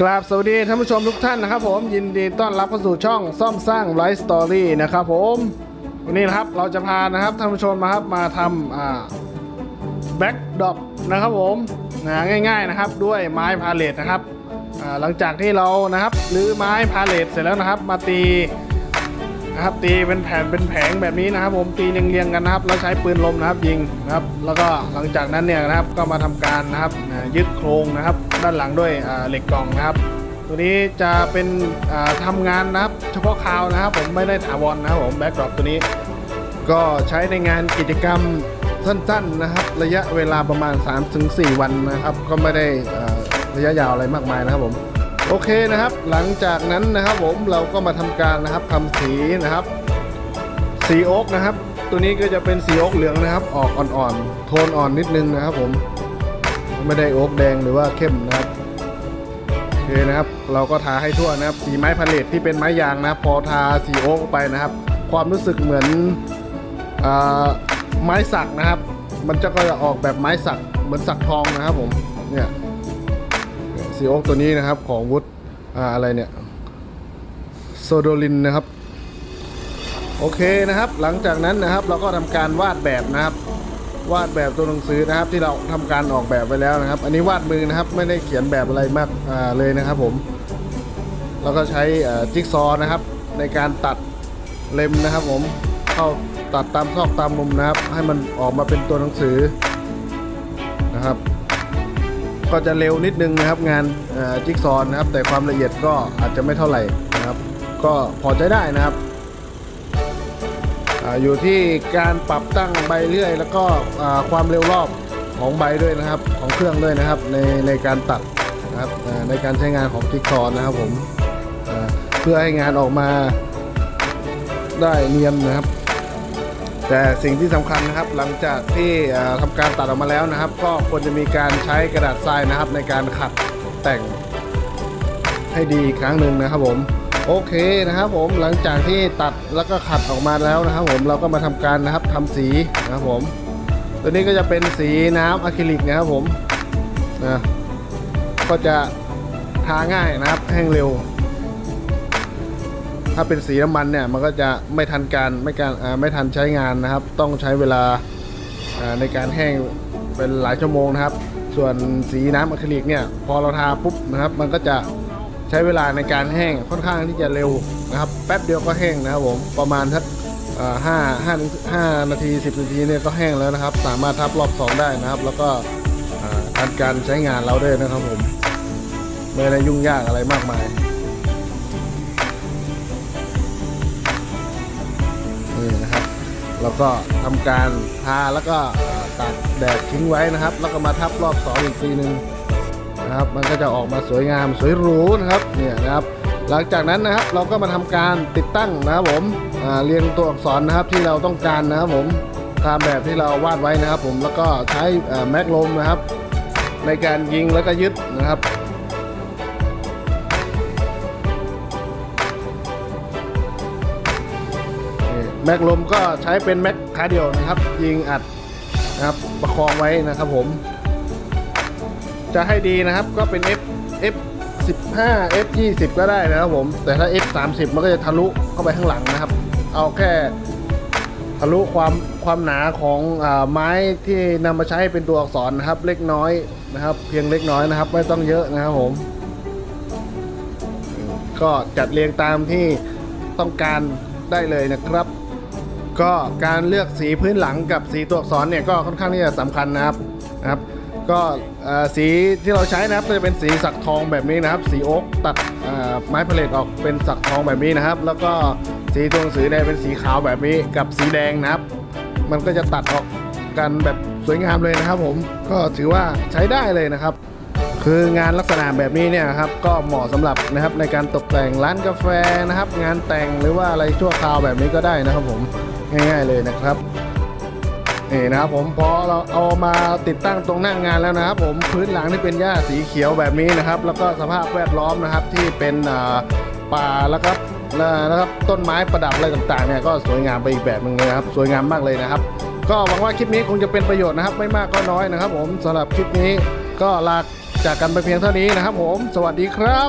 กราบสวัสดีท่านผู้ชมทุกท่านนะครับผมยินดีต้อนรับเข้าสู่ช่องซ่อมสร้างไลฟ์สตอรี่นะครับผมวันนี้นะครับเราจะพานะครับท่านผู้ชมมาครับมาทำแบ็กดอปนะครับผมนะง่าย ๆนะครับด้วยไม้พาเลทนะครับหลังจากที่เรานะครับรื้อไม้พาเลทเสร็จแล้วนะครับ มาตี นะครับตีเป็นแผ่นเป็นแผงแบบนี้นะครับ ผมตีเรียงๆกันนะครับแล้วใช้ปืนลมนะครับยิงนะครับ แล้วก็หลังจากนั้นเนี่ยนะครับก็มาทำการนะครับยึดโครงนะครับ ด้านหลังด้วยเหล็กกล่องนะครับ ตัวนี้จะเป็นอ่าทำงานนะครับ เฉพาะคราวนะครับ ผมไม่ได้ถาวรนะครับผมแบ็กดรอปตัวนี้ ก็ใช้ในงานกิจกรรมสั้นๆนะครับ ระยะเวลาประมาณ 3-4 วันนะครับ ก็ไม่ได้ระยะยาวอะไรมากมายนะครับผม โอเคนะครับ หลังจากนั้นนะครับผมเราก็มาทำการนะครับทำสีนะครับ สีโอ๊กนะครับ ตัวนี้ก็จะเป็นสีโอ๊กเหลืองนะครับ ออกอ่อนๆโทนอ่อนนิดนึงนะครับ ผมไม่ได้โอ๊กแดงหรือว่าเข้มนะครับโอเคนะครับ เราก็ทาให้ทั่วนะครับ สีไม้พาเลทที่เป็นไม้ยางนะพอทาสีโอ๊กไปนะครับ ความรู้สึกเหมือนอไม้สักนะครับ มันจะก็จะออกแบบไม้สักเหมือนสักทองนะครับผมเนี่ย สีโอ๊กตัวนี้นะครับของวุฒออะไรเนี่ยโซโดลินนะครับ โอเคนะครับ หลังจากนั้นนะครับเราก็ทำการวาดแบบนะครับ วาดแบบตัวหนังสือนะครับ ที่เราทำการออกแบบไปแล้วนะครับ อันนี้วาดมือนะครับไม่ได้เขียนแบบอะไรมากาเลยนะครับผมแล้วก็ใช้จิ๊กซอว์นะครับ ในการตัดเล็มนะครับ ผมเข้าตัดตามซอกตามมุมนะครับ ให้มันออกมาเป็นตัวหนังสือนะครับ ก็จะเร็วนิดนึงนะครับ งานจิ๊กซอว์นะครับ แต่ความละเอียดก็อาจจะไม่เท่าไหร่นะครับ ก็พอใช้ได้นะครับออยู่ที่การปรับตั้งใบเลื่อย แล้วก็ความเร็วรอบของใบด้วยนะครับ ของเครื่องด้วยนะครับ ในในการตัดนะครับในการใช้งานของจิ๊กซอว์นะครับผมเพื่อให้งานออกมาได้เนียนนะครับ แต่สิ่งที่สำคัญนะครับหลังจากที่อ่าทำการตัดออกมาแล้วนะครับ ก็ควรจะมีการใช้กระดาษทรายนะครับ ในการขัดแต่งให้ดีอีกครั้งหนึ่งนะครับผมโอเคนะครับผมหลังจากที่ตัดแล้วก็ขัดออกมาแล้วนะครับ ผมเราก็มาทำการนะครับทำสีนะครับผม ตัวนี้ก็จะเป็นสีน้ำอะคริลิกนะครับผมนะก็จะทาง่ายนะครับแห้งเร็ว ถ้าเป็นสีน้ำมันเนี่ยมันก็จะไม่ทันการไม่การไม่ทันใช้งานนะครับ ต้องใช้เวลาในการแห้งเป็นหลายชั่วโมงนะครับ ส่วนสีน้ำอะคริลิกเนี่ยพอเราทาปุ๊บนะครับ มันก็จะใช้เวลาในการแห้งค่อนข้างที่จะเร็วนะครับ แป๊บเดียวก็แห้งนะครับผมประมาณสักห้าห้าห้านาทีสิบนาทีเนี่ยก็แห้งแล้วนะครับ สามารถทับรอบสองได้นะครับ แล้วก็ทันการใช้งานเราด้วยนะครับผมไม่ได้ยุ่งยากอะไรมากมาย นี่นะครับแล้วก็ทำการทาแล้วก็ตากแดดทิ้งไว้นะครับ แล้วก็มาทับรอบสองอีกทีหนึ่งนะครับ มันก็จะออกมาสวยงามสวยหรูนะครับเนี่ยนะครับ หลังจากนั้นนะครับเราก็มาทำการติดตั้งนะครับผมเรียงตัวอักษรนะครับที่เราต้องการนะครับผมตามแบบที่เราวาดไว้นะครับ ผมแล้วก็ใช้แม็กลมนะครับ ในการยิงแล้วก็ยึดนะครับ แม็กลมก็ใช้เป็นแม็กขาเดียวนะครับ ยิงอัดนะครับประคองไว้นะครับผม จะให้ดีนะครับก็เป็น F F 15 F 20ก็ได้นะครับผม แต่ถ้า F 30มันก็จะทะลุเข้าไปข้างหลังนะครับ เอาแค่ทะลุความความหนาของอไม้ที่นำมาใช้เป็นตัวอักษรนะครับ เล็กน้อยนะครับ เพียงเล็กน้อยนะครับ ไม่ต้องเยอะนะครับผม ก็จัดเรียงตามที่ต้องการได้เลยนะครับ ก็การเลือกสีพื้นหลังกับสีตัวอักษรเนี่ยก็ค่อนข้างที่จะสำคัญนะครับนะครับ ก็สีที่เราใช้นะครับก็จะเป็นสีสักทองแบบนี้นะครับ สีโอ๊กตัดไม้พาเลตออกเป็นสักทองแบบนี้นะครับ แล้วก็สีตัวหนังสือเนี่ยเป็นสีขาวแบบนี้กับสีแดงนะครับ มันก็จะตัดออกกันแบบสวยงามเลยนะครับ ผมก็ถือว่าใช้ได้เลยนะครับ คืองานลักษณะแบบนี้เนี่ยครับก็เหมาะสำหรับนะครับในการตกแต่งร้านกาแฟนะครับ งานแต่งหรือว่าอะไรชั่วคราวแบบนี้ก็ได้นะครับผมง่าย ๆเลยนะครับนี่นะครับผมพอเราเอามาติดตั้งตรงหน้างานแล้วนะครับผมพื้นหลังที่เป็นหญ้าสีเขียวแบบนี้นะครับ แล้วก็สภาพแวดล้อมนะครับที่เป็นป่าแล้วครับนะครับต้นไม้ประดับอะไรต่างๆเนี่ยก็สวยงามไปอีกแบบหนึงเลยครับสวยงามมากเลยนะครับ ก็หวังว่าคลิปนี้คงจะเป็นประโยชน์นะครับ ไม่มากก็น้อยนะครับ ผมสำหรับคลิปนี้ก็ลา จากกันไปเพียงเท่านี้นะครับผม สวัสดีครับ